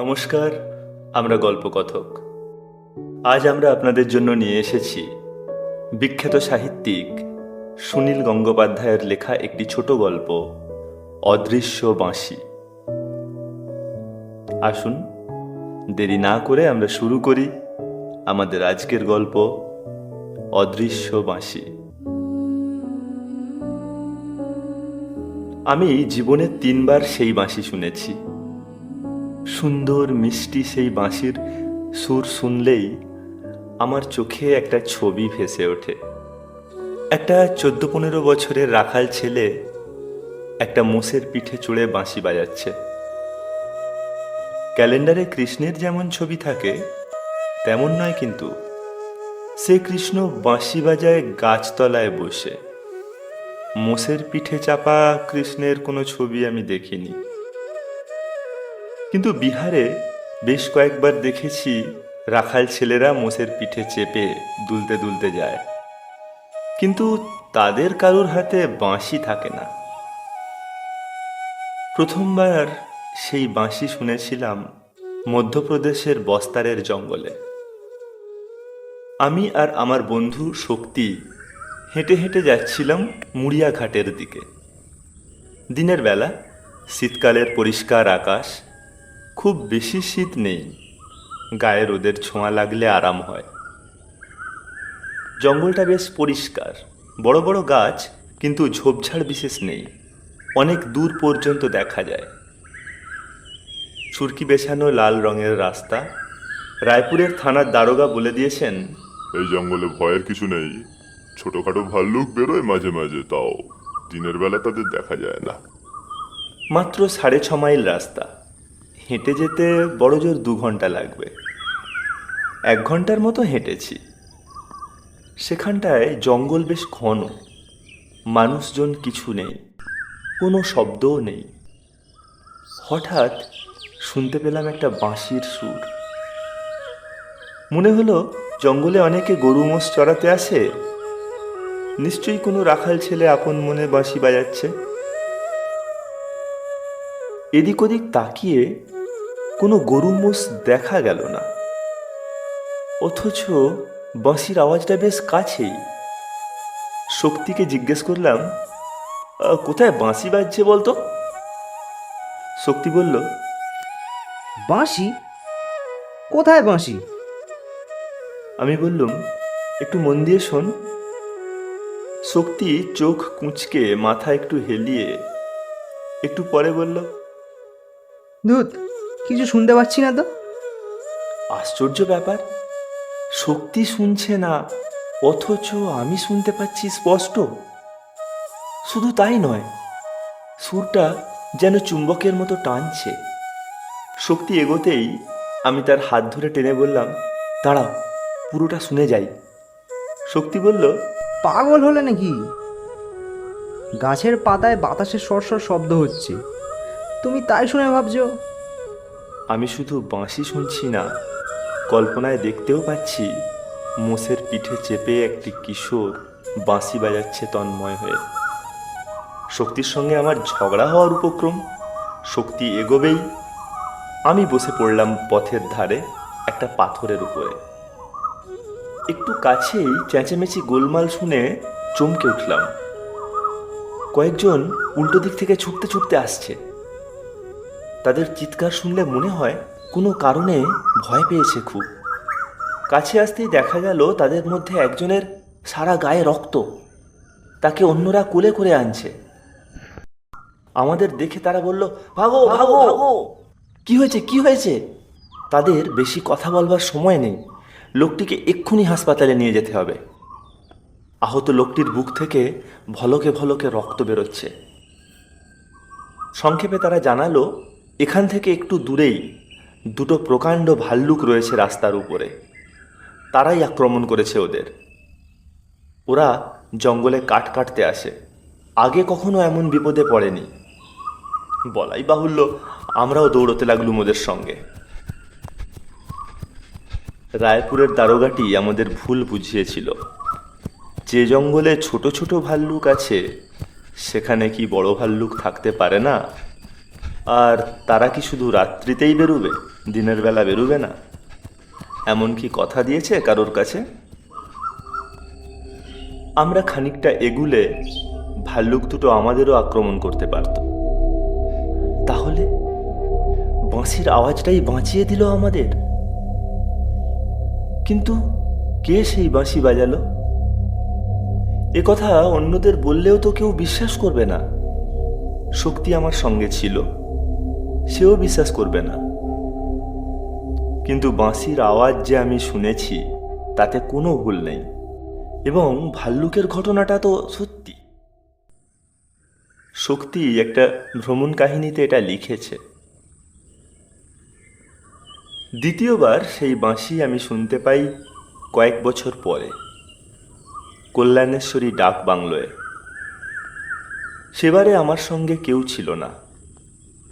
নমস্কার, আমরা গল্পকথক। আজ আমরা আপনাদের জন্য নিয়ে এসেছি বিখ্যাত সাহিত্যিক সুনীল গঙ্গোপাধ্যায়ের লেখা একটি ছোট গল্প, অদৃশ্য বাঁশি। আসুন, দেরি না করে আমরা শুরু করি আমাদের আজকের গল্প, অদৃশ্য বাঁশি। আমি জীবনে তিনবার সেই বাঁশি শুনেছি। সুন্দর মিষ্টি সেই বাঁশির সুর শুনলেই আমার চোখে একটা ছবি ভেসে ওঠে। একটা চোদ্দ পনেরো বছরের রাখাল ছেলে একটা মোষের পিঠে চড়ে বাঁশি বাজাচ্ছে। ক্যালেন্ডারে কৃষ্ণের যেমন ছবি থাকে, তেমন নয় কিন্তু সে কৃষ্ণ বাঁশি বাজায় গাছতলায় বসে। মোষের পিঠে চাপা কৃষ্ণের কোনো ছবি আমি দেখিনি। কিন্তু বিহারে বেশ কয়েকবার দেখেছি রাখাল ছেলেরা মোষের পিঠে চেপে দুলতে দুলতে যায়। কিন্তু তাদের কারোর হাতে বাঁশি থাকে না। প্রথমবার সেই বাঁশি শুনেছিলাম মধ্যপ্রদেশের বস্তারের জঙ্গলে। আমি আর আমার বন্ধু শক্তি হেঁটে হেঁটে যাচ্ছিলাম মুড়িয়া ঘাটের দিকে। দিনের বেলা শীতকালের পরিষ্কার আকাশ খুব বেশি শীত নেই। গায়ে রোদের ছোঁয়া লাগলে আরাম হয়। জঙ্গলটা বেশ পরিষ্কার। বড় বড় গাছ কিন্তু ঝোপঝাড় বিশেষ নেই। অনেক দূর পর্যন্ত দেখা যায়। ছুরকি বেছানো লাল রঙের রাস্তা। রায়পুরের থানার দারোগা বলে দিয়েছেন এই জঙ্গলে ভয়ের কিছু নেই। ছোটখাটো ভাল্লুক বেরোয় মাঝে মাঝে তাও দিনের বেলা তাদের দেখা যায় না। মাত্র সাড়ে ছ মাইল রাস্তা। হেঁটে যেতে বড় জোর দু ঘণ্টা লাগবে। এক ঘণ্টার মতো হেঁটেছি। সেখানটায় জঙ্গল বেশ ঘন। মানুষজন কিছু নেই, কোনো শব্দও নেই। হঠাৎ শুনতে পেলাম একটা বাঁশির সুর। মনে হলো জঙ্গলে অনেকে গরু মোষ চড়াতে আসে। নিশ্চয়ই কোনো রাখাল ছেলে আপন মনে বাঁশি বাজাচ্ছে। এদিক ওদিক তাকিয়ে কোনো গরু মোষ দেখা গেল না। অথচ বাঁশির আওয়াজটা বেশ কাছেই। শক্তিকে জিজ্ঞেস করলাম কোথায় বাঁশি বাজছে বলতো? শক্তি বলল বাঁশি? কোথায় বাঁশি? আমি বললুম একটু মন দিয়ে শোন। শক্তি চোখ কুঁচকে মাথা একটু হেলিয়ে একটু পরে বলল ধুত কিছু শুনতে পাচ্ছি না তো। আশ্চর্য ব্যাপার। শক্তি শুনছে না অথচ আমি শুনতে পাচ্ছি স্পষ্ট। শুধু তাই নয় সুরটা যেন চুম্বকের মতো টানছে। শক্তি এগোতেই আমি তার হাত ধরে টেনে বললাম দাঁড়াও পুরোটা শুনে যাই। শক্তি বলল পাগল হলে নাকি? গাছের পাতায় বাতাসের সরসর শব্দ হচ্ছে। তুমি তাই শুনে ভাবছ? আমি শুধু বাঁশি শুনছি না, কল্পনায় দেখতেও পাচ্ছি মোষের পিঠে চেপে একটি কিশোর বাঁশি বাজাচ্ছে তন্ময় হয়ে। শক্তির সঙ্গে আমার ঝগড়া হওয়ার উপক্রম, শক্তি এগোবেই। আমি বসে পড়লাম পথের ধারে একটা পাথরের উপরে। একটু কাছেই চেঁচেমেচি গোলমাল শুনে চমকে উঠলাম। কয়েকজন উল্টো দিক থেকে ছুটতে ছুটতে আসছে। তাদের চিৎকার শুনলে মনে হয় কোনো কারণে ভয় পেয়েছে খুব। কাছে আসতেই দেখা গেল তাদের মধ্যে একজনের সারা গায়ে রক্ত। তাকে অন্যরা কোলে করে আনছে। আমাদের দেখে তারা বলল ভাগো ভাগো ভাগো কি হয়েছে কি হয়েছে? তাদের বেশি কথা বলবার সময় নেই। লোকটিকে এক্ষুনি হাসপাতালে নিয়ে যেতে হবে। আহত লোকটির বুক থেকে ভলকে ভলকে রক্ত বেরোচ্ছে। সংক্ষেপে তারা জানালো এখান থেকে একটু দূরেই দুটো প্রকাণ্ড ভাল্লুক রয়েছে রাস্তার উপরে। তারাই আক্রমণ করেছে ওদের। ওরা জঙ্গলে কাঠ কাটতে আসে। আগে কখনো এমন বিপদে পড়েনি। বলাই বাহুল্য, আমরাও দৌড়তে লাগলুম ওদের সঙ্গে। রায়পুরের দারোগাটি আমাদের ভুল বুঝিয়েছিল। যে জঙ্গলে ছোট ছোট ভাল্লুক আছে, সেখানে কি বড় ভাল্লুক থাকতে পারে না? আর তারা কি শুধু রাত্রিতেই বেরোবে? দিনের বেলা বেরোবে না? এমন কি কথা দিয়েছে কারোর কাছে? আমরা খানিকটা এগুলে ভাল্লুক দুটো আমাদেরও আক্রমণ করতে পারত। তাহলে বাঁশির আওয়াজটাই বাঁচিয়ে দিল আমাদের? কিন্তু কে সেই বাঁশি বাজালো? এ কথা অন্যদের বললেও তো কেউ বিশ্বাস করবে না। শক্তি আমার সঙ্গে ছিল। সেও বিশ্বাস করবে না। কিন্তু বাঁশির আওয়াজ যে আমি শুনেছি, তাতে কোনো ভুল নেই। এবং ভাল্লুকের ঘটনাটা তো সত্যি। শক্তি একটা ভ্রমণ কাহিনীতে এটা লিখেছে। দ্বিতীয়বার সেই বাঁশি আমি শুনতে পাই কয়েক বছর পরে। কল্যাণেশ্বরী ডাক বাংলোয় সেবারে আমার সঙ্গে কেউ ছিল না।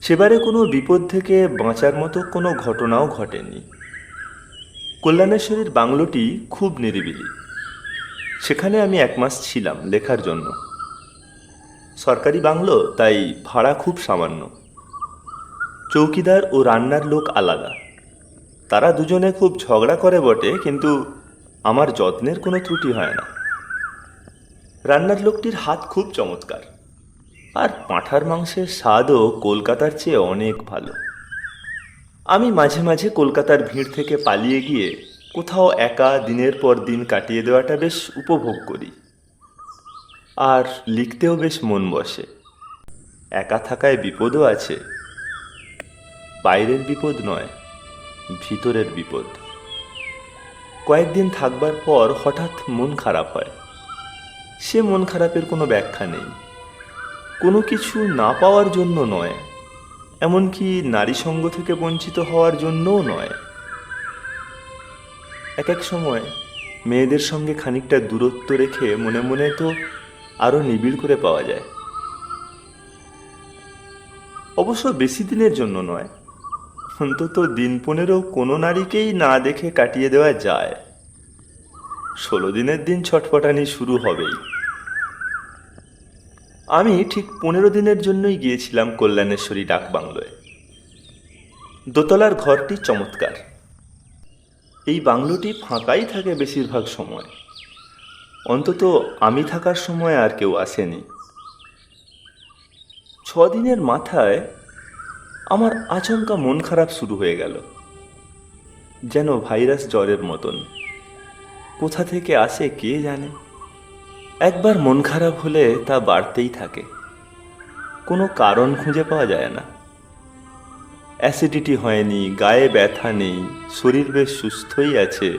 সেবারে কোনো বিপদ থেকে বাঁচার মতো কোনো ঘটনাও ঘটেনি। কল্যাণেশ্বরীর বাংলোটি খুব নিরিবিলি। সেখানে আমি এক মাস ছিলাম লেখার জন্য। সরকারি বাংলো, তাই ভাড়া খুব সামান্য। চৌকিদার ও রান্নার লোক আলাদা। তারা দুজনে খুব ঝগড়া করে বটে, কিন্তু আমার যত্নের কোনো ত্রুটি হয় না। রান্নার লোকটির হাত খুব চমৎকার। আর পাঁঠার মাংসের স্বাদও কলকাতার চেয়ে অনেক ভালো। আমি মাঝে মাঝে কলকাতার ভিড় থেকে পালিয়ে গিয়ে কোথাও একা দিনের পর দিন কাটিয়ে দেওয়াটা বেশ উপভোগ করি। আর লিখতেও বেশ মন বসে। একা থাকায় বিপদও আছে। বাইরের বিপদ নয়, ভিতরের বিপদ। কয়েকদিন থাকবার পর হঠাৎ মন খারাপ হয়। সে মন খারাপের কোনো ব্যাখ্যা নেই। কোনো কিছু না পাওয়ার জন্য নয়, এমনকি নারী সঙ্গ থেকে বঞ্চিত হওয়ার জন্যও নয়। এক এক সময় মেয়েদের সঙ্গে খানিকটা দূরত্ব রেখে মনে মনে তো আরও নিবিড় করে পাওয়া যায়। অবশ্য বেশি দিনের জন্য নয়, অন্তত দিন পনেরো কোনো নারীকেই না দেখে কাটিয়ে দেওয়া যায়। ষোলো দিনের দিন ছটফটানি শুরু হবেই। আমি ঠিক পনেরো দিনের জন্যই গিয়েছিলাম কল্যাণেশ্বরী ডাক বাংলোয়। দোতলার ঘরটি চমৎকার। এই বাংলোটি ফাঁকাই থাকে বেশিরভাগ সময়। অন্তত আমি থাকার সময় আর কেউ আসেনি। ছদিনের মাথায় আমার আচমকা মন খারাপ শুরু হয়ে গেল। যেন ভাইরাস জ্বরের মতন। কোথা থেকে আসে কে জানে? একবার মন খারাপ হলে তা বাড়তেই থাকে। কোনো কারণ খুঁজে পাওয়া যায় না। অ্যাসিডিটি হয়নি, গায়ে ব্যথা নেই, শরীর বেশ সুস্থই আছে।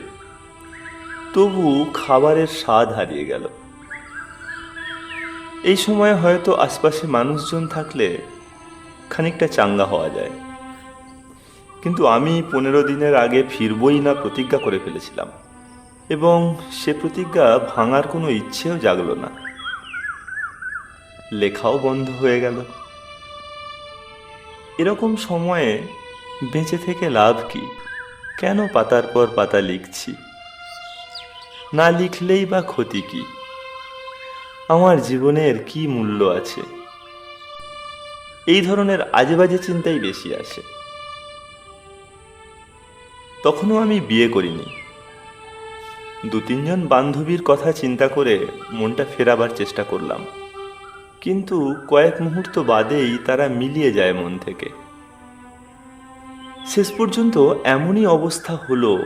তবু খাবারের স্বাদ হারিয়ে গেল। এই সময় হয়তো আশপাশে মানুষজন থাকলে খানিকটা চাঙ্গা হওয়া যায়। কিন্তু আমি পনেরো দিনের আগে ফিরবই না প্রতিজ্ঞা করে ফেলেছিলাম। এবং সে প্রতিজ্ঞা ভাঙার কোনো ইচ্ছেও জাগল না। লেখাও বন্ধ হয়ে গেল। এরকম সময়ে বেঁচে থেকে লাভ কি? কেন পাতার পর পাতা লিখছি? না লিখলেই বা ক্ষতি কি? আমার জীবনের কি মূল্য আছে? এই ধরনের আজে বাজে চিন্তাই বেশি আসে। তখনও আমি বিয়ে করিনি। দু তিনজন বান্ধবীর কথা চিন্তা করে মনটা ফেরাবার চেষ্টা করলাম। কিন্তু কয়েক মুহূর্ত বাদেই তারা মিলিয়ে যায় মন থেকে। শেষ পর্যন্ত এমনই অবস্থা হলো,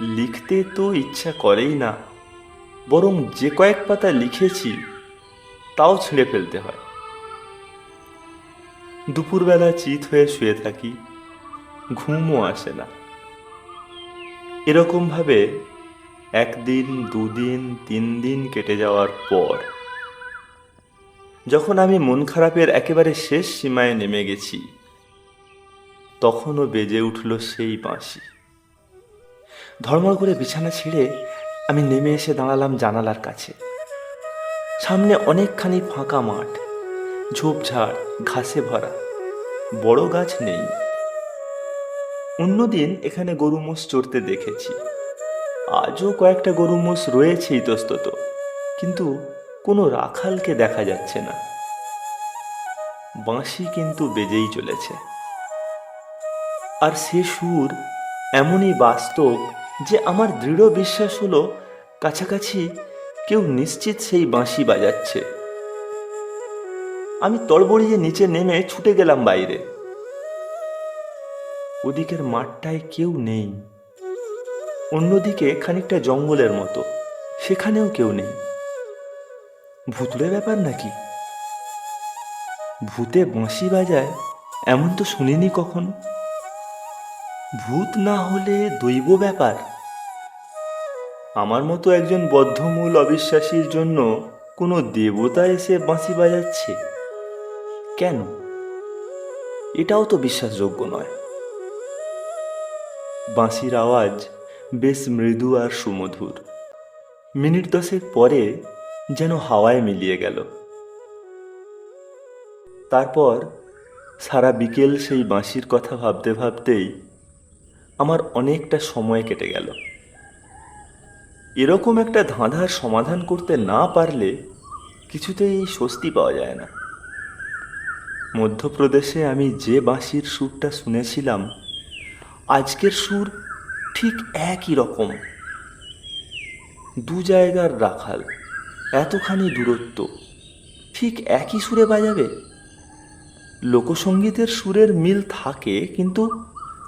লিখতে তো ইচ্ছা করেই না, বরং যে কয়েক পাতা লিখেছি, তাও ছিঁড়ে ফেলতে হয়। দুপুরবেলা চিত হয়ে শুয়ে থাকি, ঘুমও আসে না। এরকমভাবে একদিন, দুদিন তিন দিন কেটে যাওয়ার পর, যখন আমি মন খারাপের একেবারে শেষ সীমায় নেমে গেছি, তখনও বেজে উঠল সেই বাঁশি। ধর্মর করে বিছানা ছেড়ে আমি নেমে এসে দাঁড়ালাম জানালার কাছে। সামনে অনেকখানি ফাঁকা মাঠ, ঝোপঝাড়, ঘাসে ভরা, বড় গাছ নেই। অন্যদিন এখানে গরু মোষ চড়তে দেখেছি। আজও কয়েকটা গরু মোষ রয়েছে ইতস্তত কিন্তু কোনো রাখালকে দেখা যাচ্ছে না। বাঁশি কিন্তু বেজেই চলেছে। আর সে সুর এমনই বাস্তব যে আমার দৃঢ় বিশ্বাস হলো কাছাকাছি কেউ নিশ্চিত সেই বাঁশি বাজাচ্ছে। আমি তড়বড়িয়ে নিচে নেমে ছুটে গেলাম বাইরে। ওদিকের মাঠটায় কেউ নেই। অন্যদিকে খানিকটা জঙ্গলের মতো। সেখানেও কেউ নেই। ভুতুড়ে ব্যাপার নাকি? ভূতে বাঁশি বাজায়, এমন তো শুনিনি কখনো। ভূত না হলে দৈব ব্যাপার। আমার মতো একজন বদ্ধমূল অবিশ্বাসীর জন্য কোনো দেবতা এসে বাঁশি বাজাচ্ছে? কেন? এটাও তো বিশ্বাসযোগ্য নয়। বাঁশির আওয়াজ বেশ মৃদু আর সুমধুর। মিনিট দশেক পরে যেন হাওয়ায় মিলিয়ে গেল। তারপর সারা বিকেল সেই বাঁশির কথা ভাবতে ভাবতেই আমার অনেকটা সময় কেটে গেল। এরকম একটা ধাঁধার সমাধান করতে না পারলে কিছুতেই স্বস্তি পাওয়া যায় না। মধ্যপ্রদেশে আমি যে বাঁশির সুরটা শুনেছিলাম, আজকের সুর ঠিক একই রকম। দু জায়গার রাখাল, এতখানি দূরত্ব, ঠিক একই সুরে বাজাবে? লোকসঙ্গীতের সুরের মিল থাকে, কিন্তু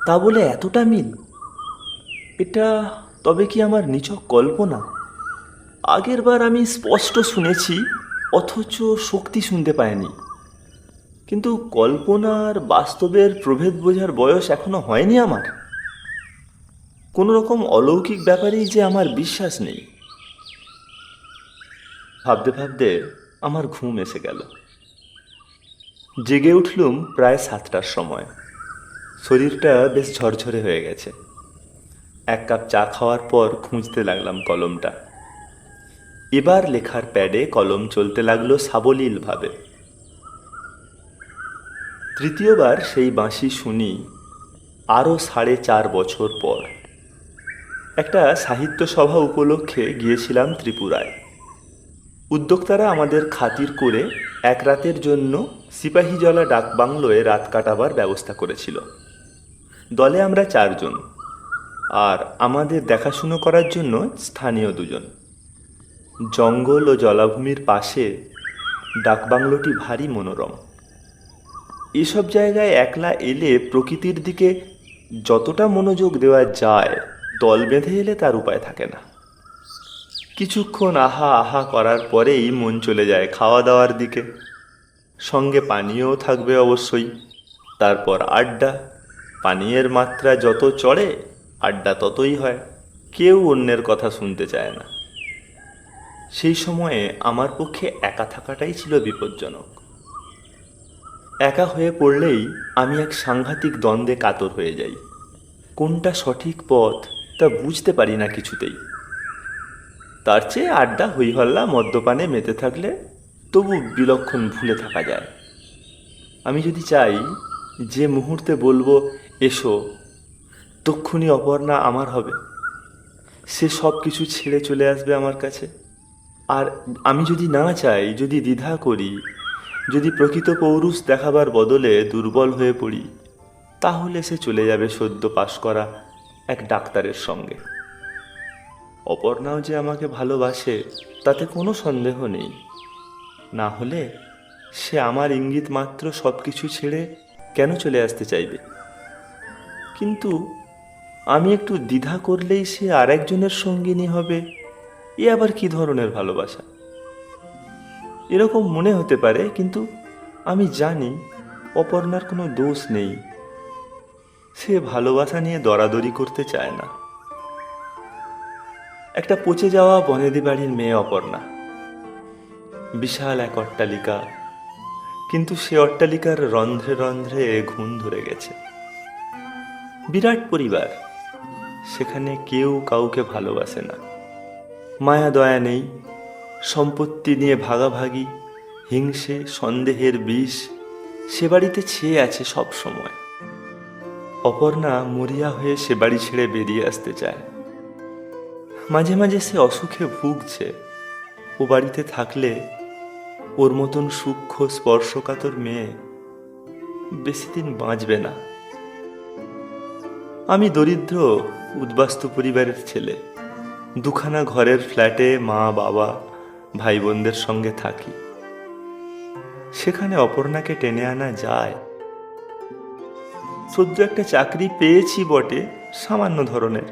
তা বলে এতটা মিল? এটা তবে কি আমার নিছক কল্পনা? আগের বার আমি স্পষ্ট শুনেছি, অথচ শক্তি শুনতে পাইনি। কিন্তু কল্পনার বাস্তবের প্রভেদ বোঝার বয়স এখনও হয়নি আমার। কোনো রকম অলৌকিক ব্যাপারেই যে আমার বিশ্বাস নেই। ভাবতে ভাবতে আমার ঘুম এসে গেল। জেগে উঠলুম প্রায় সাতটার সময়। শরীরটা বেশ ঝরঝরে হয়ে গেছে। এক কাপ চা খাওয়ার পর খুঁজতে লাগলাম কলমটা। এবার লেখার প্যাডে কলম চলতে লাগল সাবলীলভাবে। তৃতীয়বার সেই বাঁশি শুনি আরও সাড়ে চার বছর পর। একটা সাহিত্য সভা উপলক্ষে গিয়েছিলাম ত্রিপুরায়। উদ্যোক্তারা আমাদের খাতির করে এক রাতের জন্য সিপাহীজলা ডাকবাংলোয় রাত কাটাবার ব্যবস্থা করেছিল। দলে আমরা চারজন আর আমাদের দেখাশুনো করার জন্য স্থানীয় দুজন। জঙ্গল ও জলাভূমির পাশে ডাকবাংলোটি ভারী মনোরম। এসব জায়গায় একলা এলে প্রকৃতির দিকে যতটা মনোযোগ দেওয়া যায় দল বেঁধে এলে তার উপায় থাকে না। কিছুক্ষণ আহা আহা করার পরেই মন চলে যায় খাওয়া দাওয়ার দিকে। সঙ্গে পানীয়ও থাকবে অবশ্যই। তারপর আড্ডা। পানীয়ের মাত্রা যত চড়ে, আড্ডা ততই হয়। কেউ অন্যের কথা শুনতে চায় না। সেই সময়ে আমার পক্ষে একা থাকাটাই ছিল বিপজ্জনক। একা হয়ে পড়লেই আমি এক সাংঘাতিক দ্বন্দ্বে কাতর হয়ে যাই। কোনটা সঠিক পথ তা বুঝতে পারি না কিছুতেই। তার চেয়ে আড্ডা হইহল্লা মদ্যপানে মেতে থাকলে তবু বিলক্ষণ ভুলে থাকা যায়। আমি যদি চাই যে মুহূর্তে বলব, এসো, তক্ষুনি অপর্ণা আমার হবে। সে সব কিছু ছেড়ে চলে আসবে আমার কাছে। আর আমি যদি না চাই, যদি দ্বিধা করি, যদি প্রকৃত পৌরুষ দেখাবার বদলে দুর্বল হয়ে পড়ি, তাহলে সে চলে যাবে সদ্য পাশ করা এক ডাক্তারের সঙ্গে। অপর্ণাও যে আমাকে ভালোবাসে, তাতে কোনো সন্দেহ নেই। না হলে সে আমার ইঙ্গিত মাত্র সব কিছু ছেড়ে কেন চলে আসতে চাইবে? কিন্তু আমি একটু দ্বিধা করলেই সে আরেকজনের সঙ্গিনী হবে, এ আবার কি ধরনের ভালোবাসা? এরকম মনে হতে পারে, কিন্তু আমি জানি অপর্ণার কোনো দোষ নেই। সে ভালোবাসা নিয়ে দরাদরি করতে চায় না। একটা পচে যাওয়া বনেদি বাড়ির মেয়ে অপর্ণা। বিশাল এক অট্টালিকা, কিন্তু সে অট্টালিকার রন্ধ্রে রন্ধ্রে ঘুণ ধরে গেছে। বিরাট পরিবার, সেখানে কেউ কাউকে ভালোবাসে না। মায়া দয়া নেই, সম্পত্তি নিয়ে ভাগাভাগি, হিংসে, সন্দেহের বিষ, সে বাড়িতে ছেয়ে আছে সব সময়। অপর্ণা মরিয়া হয়ে সে বাড়ি ছেড়ে বেরিয়ে আসতে চায়। মাঝে মাঝে সে অসুখে ভুগছে। ও বাড়িতে থাকলে ওর মতন সূক্ষ্ম স্পর্শকাতর মেয়ে বেশি দিন বাঁচবে না। আমি দরিদ্র, উদ্বাস্তু পরিবারের ছেলে। দুখানা ঘরের ফ্ল্যাটে মা, বাবা ভাই বোনদের সঙ্গে থাকি। সেখানে অপর্ণাকে টেনে আনা যায়। সদ্য একটা চাকরি পেয়েছি বটে সামান্য ধরনের।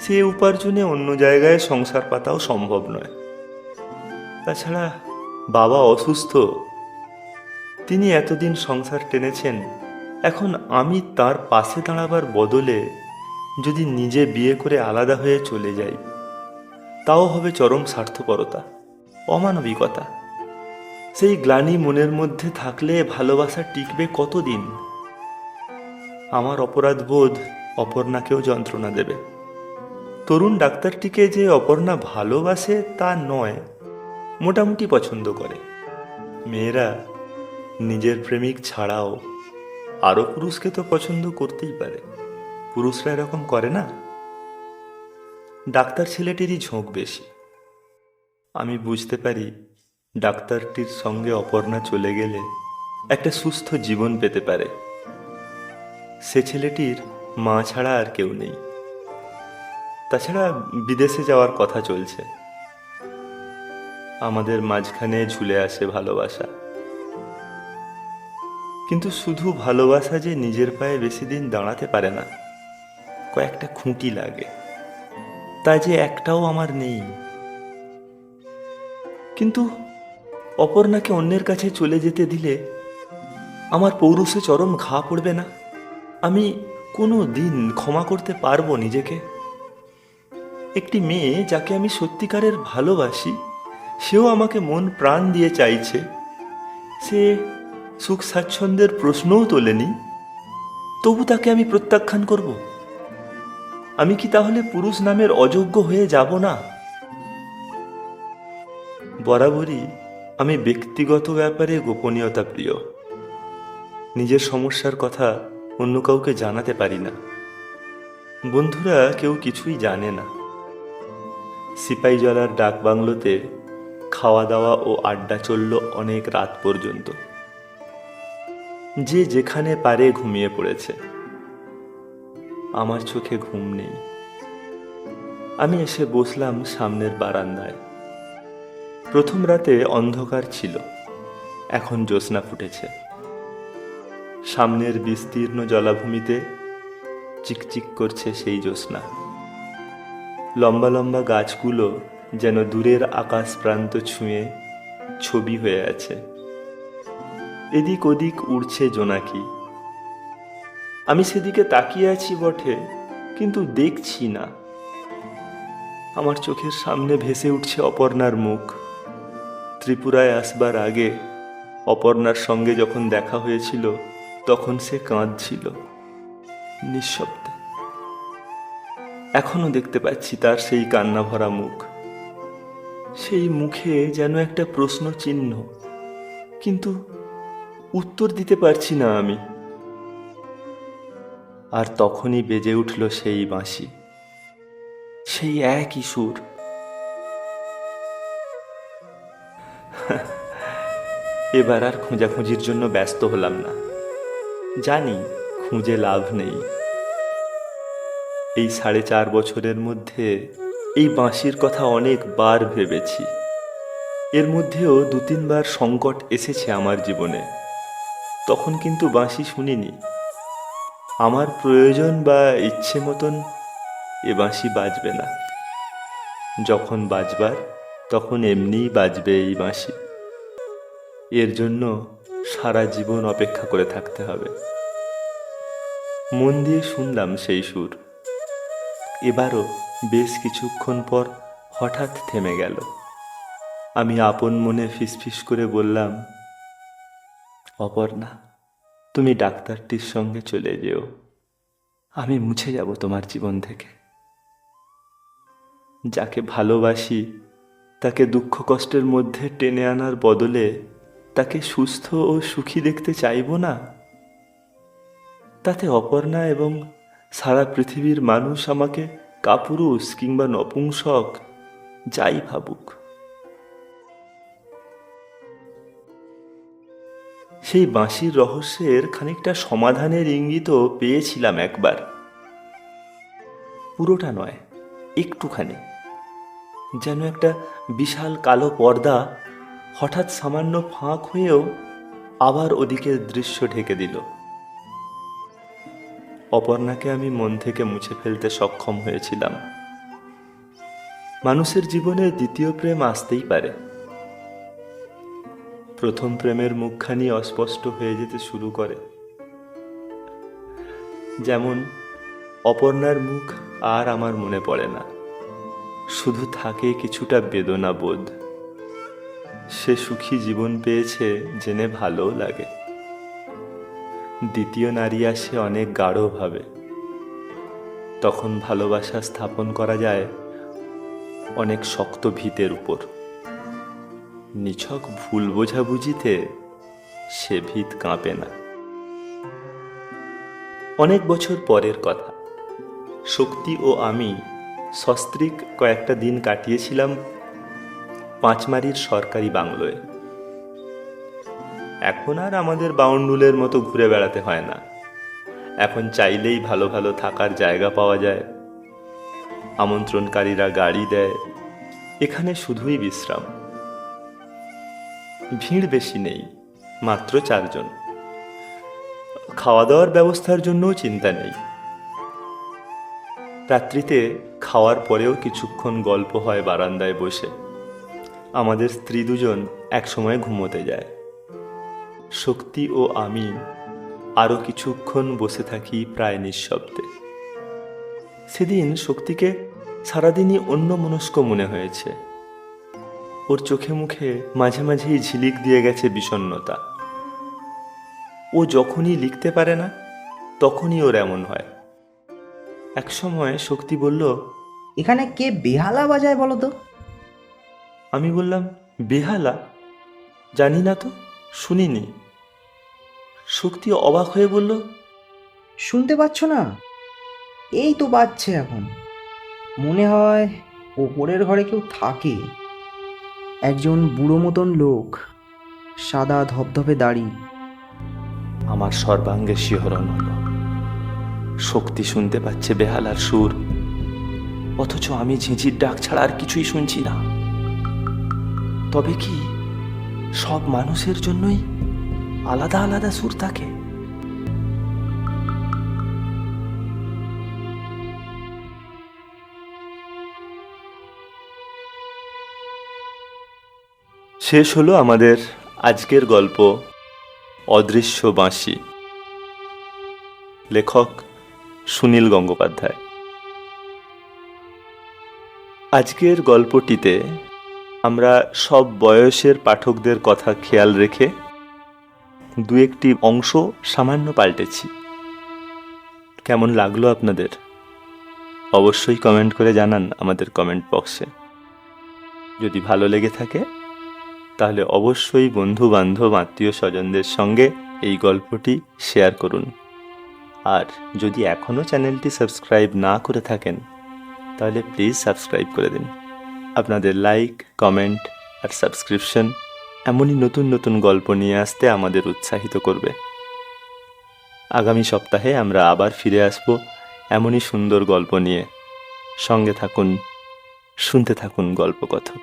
সে উপার্জনে অন্য জায়গায় সংসার পাতাও সম্ভব নয়। তাছাড়া বাবা অসুস্থ। তিনি এতদিন সংসার টেনেছেন, এখন আমি তার পাশে দাঁড়াবার বদলে যদি নিজে বিয়ে করে আলাদা হয়ে চলে যাই, তাও হবে চরম স্বার্থপরতা, অমানবিকতা। সেই গ্লানি মনের মধ্যে থাকলে ভালোবাসা টিকবে কতদিন? আমার অপরাধ বোধ অপর্ণাকেও যন্ত্রণা দেবে। তরুণ ডাক্তারটিকে যে অপর্ণা ভালোবাসে তা নয়, মোটামুটি পছন্দ করে। মেয়েরা নিজের প্রেমিক ছাড়াও আরও পুরুষকে তো পছন্দ করতেই পারে। পুরুষরা এরকম করে না? ডাক্তার ছেলেটিরই ঝোঁক বেশি। আমি বুঝতে পারি ডাক্তারটির সঙ্গে অপর্ণা চলে গেলে একটা সুস্থ জীবন পেতে পারে। সে ছেলেটির মা ছাড়া আর কেউ নেই। তাছাড়া বিদেশে যাওয়ার কথা চলছে। আমাদের মাঝখানে ঝুলে আসে ভালোবাসা। কিন্তু শুধু ভালোবাসা যে নিজের পায়ে বেশি দিন দাঁড়াতে পারে না, কয়েকটা খুঁটি লাগে। তা যে একটাও আমার নেই। কিন্তু অপর্ণাকে অন্যের কাছে চলে যেতে দিলে আমার পৌরুষে চরম ঘা পড়বে না? আমি কোনো দিন ক্ষমা করতে পারব নিজেকে? একটি মেয়ে যাকে আমি সত্যিকারের ভালোবাসি, সেও আমাকে মন প্রাণ দিয়ে চাইছে। সে সুখ স্বাচ্ছন্দ্যের প্রশ্নও তোলেনি। তবু তাকে আমি প্রত্যাখ্যান করব। আমি কি তাহলে পুরুষ নামের অযোগ্য হয়ে যাব না? বরাবরই আমি ব্যক্তিগত ব্যাপারে গোপনীয়তা প্রিয়। নিজের সমস্যার কথা অন্য কাউকে জানাতে পারি না। বন্ধুরা কেউ কিছুই জানে না। সিপাহীজলার ডাক বাংলোতে খাওয়া দাওয়া ও আড্ডা চলল অনেক রাত পর্যন্ত। যে যেখানে পারে ঘুমিয়ে পড়েছে। আমার চোখে ঘুম নেই। আমি এসে বসলাম সামনের বারান্দায়। প্রথম রাতে অন্ধকার ছিল। এখন জ্যোৎস্না ফুটেছে। সামনের বিস্তীর্ণ জলাভূমিতে চিকচিক করছে সেই জ্যোৎস্না। লম্বা লম্বা গাছগুলো যেন দূরের আকাশ প্রান্ত ছুঁয়ে ছবি হয়ে আছে। এদিক ওদিক উড়ছে জোনাকি। আমি সেদিকে তাকিয়ে আছি বটে, কিন্তু দেখছি না। আমার চোখের সামনে ভেসে উঠছে অপর্ণার মুখ। ত্রিপুরায় আসবার আগে অপর্ণার সঙ্গে যখন দেখা হয়েছিল তখন সে কাঁদছিল নিঃশব্দে। এখনও দেখতে পাচ্ছি তার সেই কান্না ভরা মুখ। সেই মুখে যেন একটা প্রশ্ন চিহ্ন কিন্তু উত্তর দিতে পারছি না আমি। আর তখনই বেজে উঠল সেই বাঁশি। সেই একই সুর এবার আর খোঁজাখুঁজির জন্য ব্যস্ত হলাম না। জানি খুঁজে লাভ নেই। এই সাড়ে চার বছরের মধ্যে এই বাঁশির কথা অনেকবার ভেবেছি। এর মধ্যেও দু তিনবার সংকট এসেছে আমার জীবনে। তখন কিন্তু বাঁশি শুনিনি। আমার প্রয়োজন বা ইচ্ছে মতন এ বাঁশি বাজবে না। যখন বাজবার, তখন এমনিই বাজবে এই বাঁশি। এর জন্য সারা জীবন অপেক্ষা করে থাকতে হবে। মন দিয়ে শুনলাম সেই সুর। এবারও বেশ কিছুক্ষণ পর হঠাৎ থেমে গেল। আমি আপন মনে ফিসফিস করে বললাম, অপর্ণা, তুমি ডাক্তারটির সঙ্গে চলে যেও। আমি মুছে যাব তোমার জীবন থেকে। যাকে ভালোবাসি, তাকে দুঃখ কষ্টের মধ্যে টেনে আনার বদলে তাকে সুস্থ ও সুখী দেখতে চাইব না? তাতে অপর্ণা এবং সারা পৃথিবীর মানুষ আমাকে কাপুরুষ কিংবা নপুংসক, যাই ভাবুক। সেই বাঁশির রহস্যের খানিকটা সমাধানের ইঙ্গিতও পেয়েছিলাম একবার। পুরোটা নয়, একটুখানি। যেন একটা বিশাল কালো পর্দা হঠাৎ সামান্য ফাঁক হয়েও আবার ওদিকের দৃশ্য ঢেকে দিল। অপর্ণাকে আমি মন থেকে মুছে ফেলতে সক্ষম হয়েছিলাম। মানুষের জীবনে দ্বিতীয় প্রেম আসতেই পারে। প্রথম প্রেমের মুখখানি অস্পষ্ট হয়ে যেতে শুরু করে। যেমন, অপর্ণার মুখ আর আমার মনে পড়ে না। শুধু থাকে কিছুটা বেদনা বোধ সে সুখী জীবন পেয়েছে জেনে ভালোও লাগে। দ্বিতীয় নারী আসে অনেক গাঢ়ভাবে তখন ভালোবাসা স্থাপন করা যায় অনেক শক্ত ভিতের উপর। নিছক ভুল বোঝাবুঝিতে সে ভিত কাঁপে না। অনেক বছর পরের কথা। শক্তি ও আমি সস্ত্রিক কয়েকটা দিন কাটিয়েছিলাম পাঁচমারির সরকারি বাংলোয়। এখন আর আমাদের বাউন্ডুলের মতো ঘুরে বেড়াতে হয় না। এখন চাইলেই ভালো ভালো থাকার জায়গা পাওয়া যায়। আমন্ত্রণকারীরা গাড়ি দেয়। এখানে শুধুই বিশ্রাম। ভিড় বেশি নেই, মাত্র চারজন। খাওয়া দাওয়ার ব্যবস্থার জন্যও চিন্তা নেই। রাত্রিতে খাওয়ার পরেও কিছুক্ষণ গল্প হয় বারান্দায় বসে। আমাদের স্ত্রী দুজন একসময় ঘুমোতে যায়। শক্তি ও আমি আরও কিছুক্ষণ বসে থাকি প্রায় নিঃশব্দে। সেদিন শক্তিকে সারাদিনই অন্য মনস্ক মনে হয়েছে। ওর চোখে মুখে মাঝে মাঝেই ঝিলিক দিয়ে গেছে বিষণ্ণতা। ও যখনই লিখতে পারে না, তখনই ওর এমন হয়। একসময় শক্তি বলল, এখানে কে বেহালা বাজায় বলো তো? আমি বললাম বেহালা জানি না তো শুনিনি। শক্তি অবাক হয়ে বলল শুনতে পাচ্ছ না? এই তো বাজছে এখন। মনে হয় ওপরের ঘরে কেউ থাকে। একজন বুড়ো মতন লোক সাদা ধপধপে দাড়ি। আমার সর্বাঙ্গে শিহরণ হলো। শক্তি শুনতে পাচ্ছে বেহালার সুর। অথচ আমি ঝিঁঝির ডাক ছাড়া আর কিছুই শুনছি না। তবে কি সব মানুষের জন্যই আলাদা আলাদা সুর থাকে? শেষ হলো আমাদের আজকের গল্প, অদৃশ্য বাঁশি। লেখক সুনীল গঙ্গোপাধ্যায়। আজকের গল্পটিতে আমরা সব বয়সের পাঠকদের কথা খেয়াল রেখে দু একটি অংশ সামান্য পাল্টেছি। কেমন লাগল আপনাদের? অবশ্যই কমেন্ট করে জানান আমাদের কমেন্ট বক্সে। যদি ভালো লেগে থাকে, তাহলে অবশ্যই বন্ধু বান্ধব আত্মীয় স্বজনদের সঙ্গে এই গল্পটি শেয়ার করুন। আর যদি এখনও চ্যানেলটি সাবস্ক্রাইব না করে থাকেন, তাহলে প্লিজ সাবস্ক্রাইব করে দিন। আপনাদের লাইক কমেন্ট আর সাবস্ক্রিপশন এমনই নতুন নতুন গল্প নিয়ে আসতে আমাদের উৎসাহিত করবে। আগামী সপ্তাহে আমরা আবার ফিরে আসব এমনই সুন্দর গল্প নিয়ে। সঙ্গে থাকুন, শুনতে থাকুন গল্প কথক